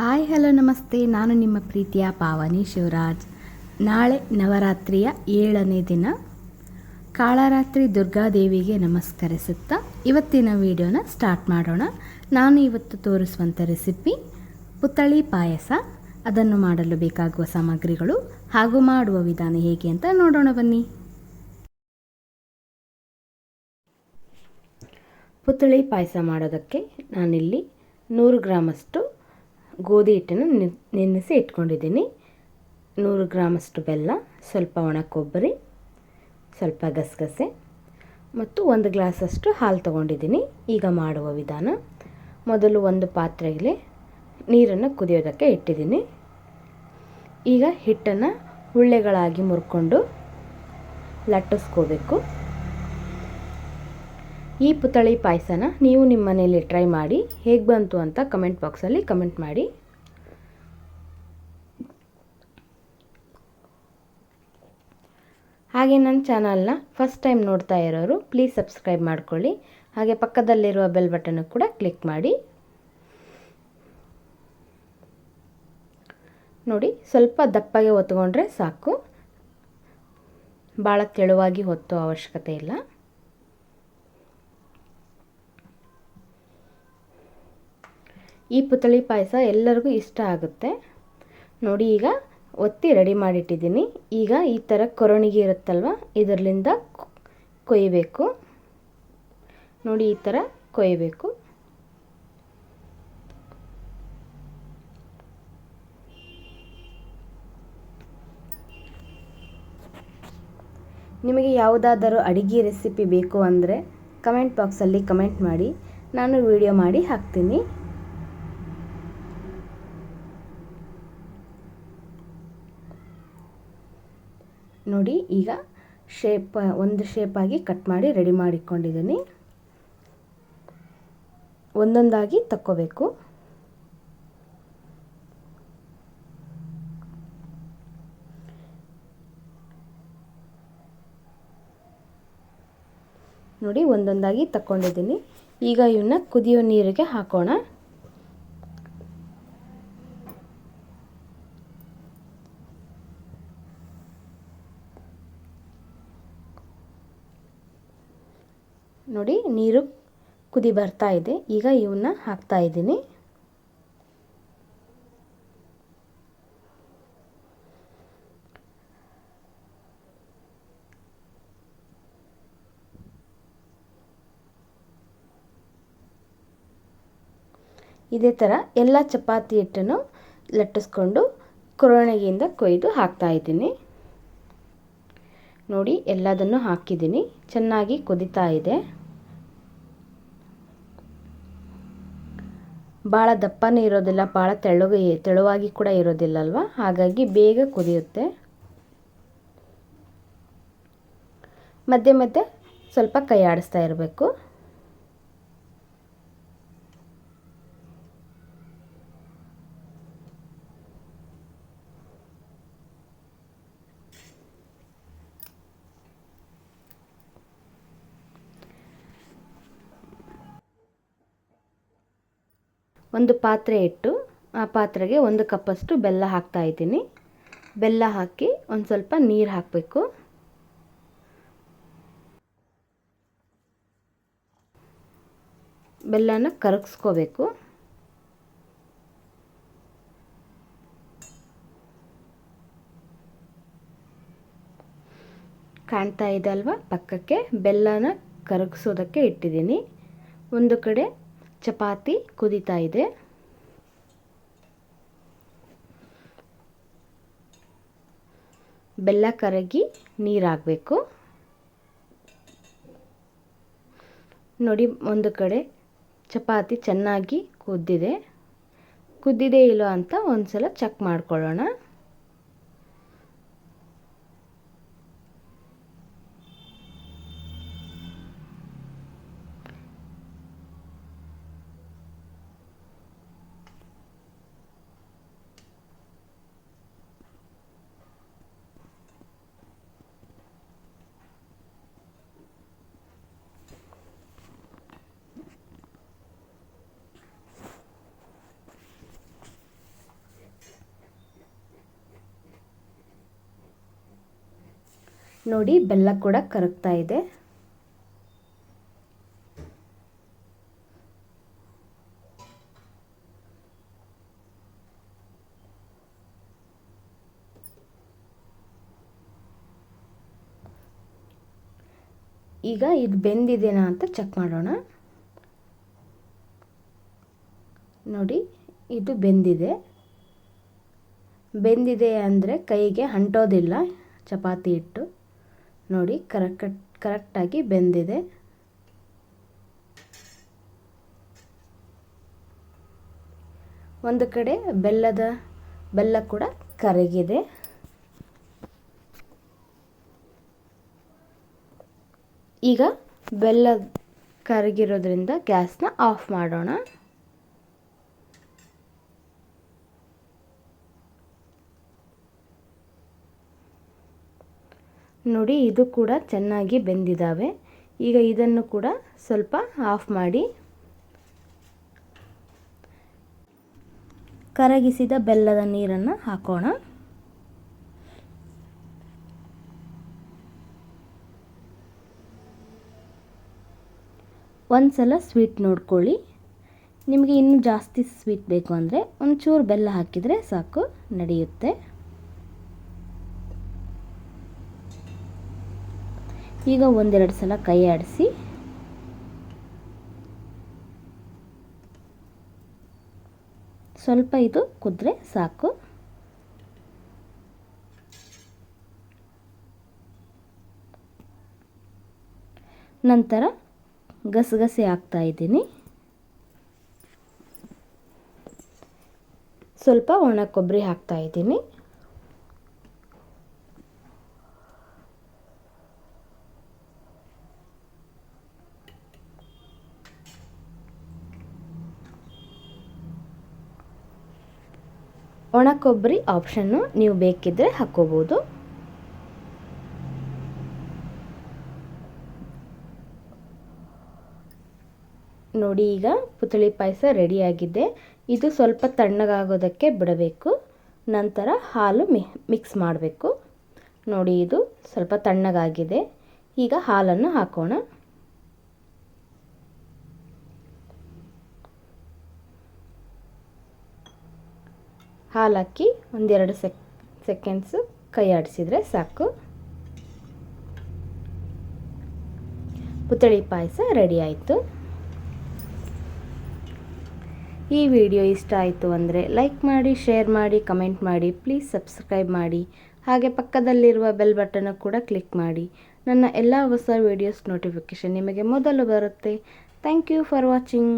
Hi, hello, ನಮಸ್ತೆ. ನಾನು ನಿಮ್ಮ ಪ್ರೀತಿಯ ಪಾವನಿ ಶಿವರಾಜ್. ನಾಳೆ ನವರಾತ್ರಿಯ ಏಳನೇ ದಿನ ಕಾಳರಾತ್ರಿ ದುರ್ಗಾದೇವಿಗೆ ನಮಸ್ಕರಿಸುತ್ತಾ ಇವತ್ತಿನ ವಿಡಿಯೋನ ಸ್ಟಾರ್ಟ್ ಮಾಡೋಣ. ನಾನು ಇವತ್ತು ತೋರಿಸುವಂಥ ರೆಸಿಪಿ ಪುತ್ತಳಿ ಪಾಯಸ. ಅದನ್ನು ಮಾಡಲು ಬೇಕಾಗುವ ಸಾಮಗ್ರಿಗಳು ಹಾಗೂ ಮಾಡುವ ವಿಧಾನ ಹೇಗೆ ಅಂತ ನೋಡೋಣ ಬನ್ನಿ. ಪುತ್ತಳಿ ಪಾಯಸ ಮಾಡೋದಕ್ಕೆ ನಾನಿಲ್ಲಿ ನೂರು ಗ್ರಾಮಷ್ಟು ಗೋಧಿ ಹಿಟ್ಟನ್ನು ನೆನ್- ನೆನೆಸಿ ಇಟ್ಕೊಂಡಿದ್ದೀನಿ. ನೂರು ಗ್ರಾಮಷ್ಟು ಬೆಲ್ಲ, ಸ್ವಲ್ಪ ಒಣ ಕೊಬ್ಬರಿ, ಸ್ವಲ್ಪ ಗಸಗಸೆ ಮತ್ತು ಒಂದು ಗ್ಲಾಸಷ್ಟು ಹಾಲು ತಗೊಂಡಿದ್ದೀನಿ. ಈಗ ಮಾಡುವ ವಿಧಾನ, ಮೊದಲು ಒಂದು ಪಾತ್ರೆಯಲ್ಲಿ ನೀರನ್ನು ಕುದಿಯೋದಕ್ಕೆ ಇಟ್ಟಿದ್ದೀನಿ. ಈಗ ಹಿಟ್ಟನ್ನು ಉಳ್ಳೆಗಳಾಗಿ ಮುರ್ಕೊಂಡು ಲಟ್ಟಿಸ್ಕೋಬೇಕು. ಈ ಪುತಳಿ ಪಾಯಸನ ನೀವು ನಿಮ್ಮ ಮನೆಯಲ್ಲಿ ಟ್ರೈ ಮಾಡಿ ಹೇಗೆ ಬಂತು ಅಂತ ಕಮೆಂಟ್ ಬಾಕ್ಸಲ್ಲಿ ಕಮೆಂಟ್ ಮಾಡಿ. ಹಾಗೆ ನನ್ನ ಚಾನಲ್ನ ಫಸ್ಟ್ ಟೈಮ್ ನೋಡ್ತಾ ಇರೋರು ಪ್ಲೀಸ್ ಸಬ್ಸ್ಕ್ರೈಬ್ ಮಾಡ್ಕೊಳ್ಳಿ. ಹಾಗೆ ಪಕ್ಕದಲ್ಲಿರುವ ಬೆಲ್ ಬಟನ್ನು ಕೂಡ ಕ್ಲಿಕ್ ಮಾಡಿ. ನೋಡಿ ಸ್ವಲ್ಪ ದಪ್ಪಗೆ ಹೊತ್ಕೊಂಡ್ರೆ ಸಾಕು. ಭಾಳ ತೆಳುವಾಗಿ ಹೊತ್ತು ಅವಶ್ಯಕತೆ ಇಲ್ಲ. ಈ ಪುತ್ತಳಿ ಪಾಯಸ ಎಲ್ಲರಿಗೂ ಇಷ್ಟ ಆಗುತ್ತೆ. ನೋಡಿ ಈಗ ಒತ್ತಿ ರೆಡಿ ಮಾಡಿಟ್ಟಿದ್ದೀನಿ. ಈಗ ಈ ಥರ ಕೊರಣಿಗೆ ಇರುತ್ತಲ್ವ ಇದರಲ್ಲಿಂದ ಕೊಯ್ಯಬೇಕು ನೋಡಿ ಈ ಥರ ಕೊಯ್ಯಬೇಕು ನಿಮಗೆ ಯಾವುದಾದರೂ ಅಡಿಗೆ ರೆಸಿಪಿ ಬೇಕು ಅಂದರೆ ಕಮೆಂಟ್ ಬಾಕ್ಸಲ್ಲಿ ಕಮೆಂಟ್ ಮಾಡಿ, ನಾನು ವಿಡಿಯೋ ಮಾಡಿ ಹಾಕ್ತೀನಿ. ನೋಡಿ, ಈಗ ಶೇಪ್ ಒಂದು ಶೇಪಾಗಿ ಕಟ್ ಮಾಡಿ ರೆಡಿ ಮಾಡಿಕೊಂಡಿದ್ದೀನಿ. ಒಂದೊಂದಾಗಿ ತಕ್ಕೋಬೇಕು. ನೋಡಿ, ಒಂದೊಂದಾಗಿ ತಕ್ಕೊಂಡಿದ್ದೀನಿ. ಈಗ ಇವನ್ನ ಕುದಿಯೋ ನೀರಿಗೆ ಹಾಕೋಣ. ನೋಡಿ, ನೀರು ಕುದಿ ಬರ್ತಾ ಇದೆ. ಈಗ ಇವನ್ನ ಹಾಕ್ತಾ ಇದ್ದೀನಿ. ಇದೇ ಥರ ಎಲ್ಲ ಚಪಾತಿ ಹಿಟ್ಟನ್ನು ಲಟ್ಟಿಸ್ಕೊಂಡು ಕೊರೋಣಗೆಯಿಂದ ಕೊಯ್ದು ಹಾಕ್ತಾ ಇದ್ದೀನಿ. ನೋಡಿ, ಎಲ್ಲದನ್ನು ಹಾಕಿದ್ದೀನಿ. ಚೆನ್ನಾಗಿ ಕುದಿತಾ ಇದೆ. ಭಾಳ ದಪ್ಪನೇ ಇರೋದಿಲ್ಲ ಭಾಳ ತೆಳ್ಳಗೆ ತೆಳುವಾಗಿ ಕೂಡ ಇರೋದಿಲ್ಲ ಅಲ್ವಾ ಹಾಗಾಗಿ ಬೇಗ ಕುದಿಯುತ್ತೆ. ಮಧ್ಯೆ ಮಧ್ಯೆ ಸ್ವಲ್ಪ ಕೈ ಆಡಿಸ್ತಾ ಇರಬೇಕು. ಒಂದು ಪಾತ್ರೆ ಇಟ್ಟು ಆ ಪಾತ್ರೆಗೆ ಒಂದು ಕಪ್ಪಷ್ಟು ಬೆಲ್ಲ ಹಾಕ್ತಾ ಇದ್ದೀನಿ. ಬೆಲ್ಲ ಹಾಕಿ ಒಂದು ಸ್ವಲ್ಪ ನೀರು ಹಾಕಬೇಕು. ಬೆಲ್ಲನ ಕರಗಿಸ್ಕೋಬೇಕು. ಕಾಣ್ತಾ ಇದೆ ಅಲ್ವಾ? ಪಕ್ಕಕ್ಕೆ ಬೆಲ್ಲನ ಕರಗಿಸೋದಕ್ಕೆ ಇಟ್ಟಿದ್ದೀನಿ. ಒಂದು ಕಡೆ ಚಪಾತಿ ಕುದೀತಾ ಇದೆ. ಬೆಲ್ಲ ಕರಗಿ ನೀರಾಗಬೇಕು. ನೋಡಿ, ಒಂದು ಕಡೆ ಚಪಾತಿ ಚೆನ್ನಾಗಿ ಕುದ್ದಿದೆ. ಕುದ್ದಿದೆ ಇಲ್ಲೋ ಅಂತ ಒಂದು ಸಲ ಚೆಕ್ ಮಾಡ್ಕೊಳ್ಳೋಣ. ನೋಡಿ ಬೆಲ್ಲ ಕೂಡ ಕರಗ್ತಾ ಇದೆ. ಈಗ ಇದು ಬೆಂದಿದೆನಾ ಅಂತ ಚೆಕ್ ಮಾಡೋಣ. ನೋಡಿ, ಇದು ಬೆಂದಿದೆ. ಬೆಂದಿದೆ ಅಂದರೆ ಕೈಗೆ ಅಂಟೋದಿಲ್ಲ, ಚಪಾತಿ ಹಿಟ್ಟು ನೋಡಿ ಕರೆಕ್ಟ್ ಕರೆಕ್ಟಾಗಿ ಬೆಂದಿದೆ. ಒಂದು ಕಡೆ ಬೆಲ್ಲದ, ಬೆಲ್ಲ ಕೂಡ ಕರಗಿದೆ. ಈಗ ಬೆಲ್ಲ ಕರಗಿರೋದ್ರಿಂದ ಗ್ಯಾಸ್ನ ಆಫ್ ಮಾಡೋಣ. ನೋಡಿ, ಇದು ಕೂಡ ಚೆನ್ನಾಗಿ ಬೆಂದಿದ್ದಾವೆ ಈಗ ಇದನ್ನು ಕೂಡ ಸ್ವಲ್ಪ ಆಫ್ ಮಾಡಿ ಕರಗಿಸಿದ ಬೆಲ್ಲದ ನೀರನ್ನು ಹಾಕೋಣ. ಒಂದು ಸಲ ಸ್ವೀಟ್ ನೋಡ್ಕೊಳ್ಳಿ. ನಿಮಗೆ ಇನ್ನೂ ಜಾಸ್ತಿ ಸ್ವೀಟ್ ಬೇಕು ಅಂದರೆ ಒಂಚೂರು ಬೆಲ್ಲ ಹಾಕಿದರೆ ಸಾಕು, ನಡೆಯುತ್ತೆ. ಈಗ ಒಂದೆರಡು ಸಲ ಕೈ ಆಡಿಸಿ. ಸ್ವಲ್ಪ ಇದು ಕುದ್ರೆ ಸಾಕು. ನಂತರ ಗಸಗಸೆ ಹಾಕ್ತಾ ಇದ್ದೀನಿ. ಸ್ವಲ್ಪ ಒಣ ಕೊಬ್ಬರಿ ಹಾಕ್ತಾ ಇದ್ದೀನಿ. ಒಣ ಕೊಬ್ಬರಿ ಆಪ್ಷನ್ನು ನೀವು ಬೇಕಿದ್ದರೆ ಹಾಕ್ಕೋಬೋದು ನೋಡಿ ಈಗ ಪುತ್ಳಿ ಪಾಯಸ ರೆಡಿಯಾಗಿದೆ ಇದು ಸ್ವಲ್ಪ ತಣ್ಣಗಾಗೋದಕ್ಕೆ ಬಿಡಬೇಕು. ನಂತರ ಹಾಲು ಮಿಕ್ಸ್ ಮಾಡಬೇಕು. ನೋಡಿ ಇದು ಸ್ವಲ್ಪ ತಣ್ಣಗಾಗಿದೆ. ಈಗ ಹಾಲನ್ನು ಹಾಕೋಣ. ಹಾಲು ಹಾಕಿ ಒಂದೆರಡು ಸೆಕ್ ಸೆಕೆಂಡ್ಸು ಕೈ ಆಡಿಸಿದರೆ ಸಾಕು. ಪುತ್ಥಳಿ ಪಾಯಸ ರೆಡಿ ಆಯಿತು. ಈ ವಿಡಿಯೋ ಇಷ್ಟ ಆಯಿತು ಅಂದರೆ ಲೈಕ್ ಮಾಡಿ ಶೇರ್ ಮಾಡಿ ಕಮೆಂಟ್ ಮಾಡಿ ಪ್ಲೀಸ್ ಸಬ್ಸ್ಕ್ರೈಬ್ ಮಾಡಿ. ಹಾಗೆ ಪಕ್ಕದಲ್ಲಿರುವ ಬೆಲ್ ಬಟನ್ ಕೂಡ ಕ್ಲಿಕ್ ಮಾಡಿ. ನನ್ನ ಎಲ್ಲ ಹೊಸ ವೀಡಿಯೋಸ್ ನೋಟಿಫಿಕೇಷನ್ ನಿಮಗೆ ಮೊದಲು ಬರುತ್ತೆ. Thank you for watching